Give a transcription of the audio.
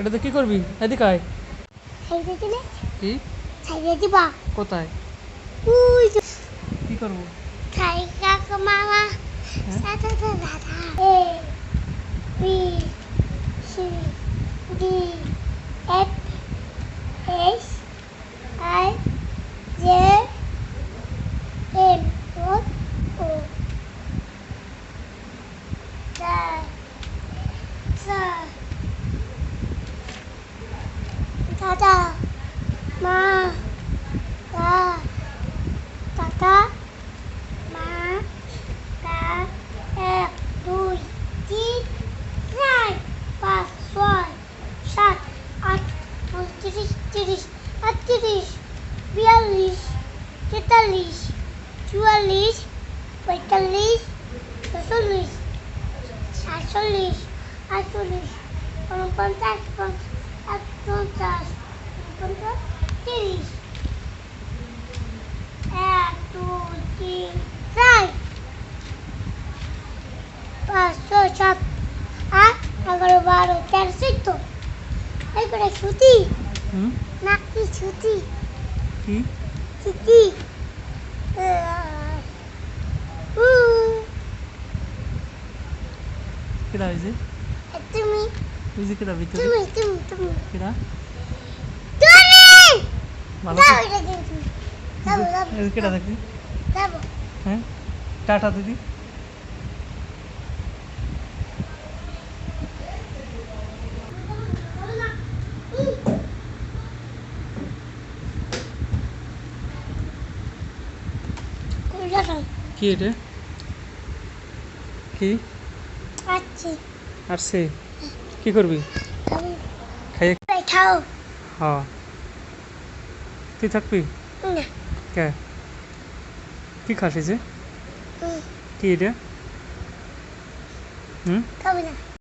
এটাতে কি করবি? এদিকে আয়। কি? খাইতে দিবা? কোথায়? উই কি করব? খাই কাকা মামা। হ্যাঁ? সাথে দাদা দাদা, মা, দা কাকা মা এক, দুই, তিন, চার, পাঁচ, ছয়, সাত, আট উনত্রিশ তিরিশ, আটত্রিশ, বিয়াল্লিশ, তেতাল্লিশ, চুয়াল্লিশ, পঁয়তাল্লিশ, ছচল্লিশ, সাতচল্লিশ, আটচল্লিশ, উনপঞ্চাশ, পঞ্চাশ পঞ্চাশ তিরিশ। এক দুই তিন চার। পাঁচ ছয় সাত। আট এগারো বারো তেরো চোদ্দ। এই করে ছুটি? ছুটি? কি? ছুটি? উ কেডা হয়েছে তুমি? কেডা ভিতরে? তুমি তুমি তুমি। কেডা? ভালো থাকবি হ্যাঁ টাটা দিদি। কি এটা? কি? আচ্ছা। আর সে কি করবি? খাইয়ে খাও। হ্যাঁ। তুই থাকবি? না। কে? কি খাস এই যে? কি এটা? হুম? খাব না।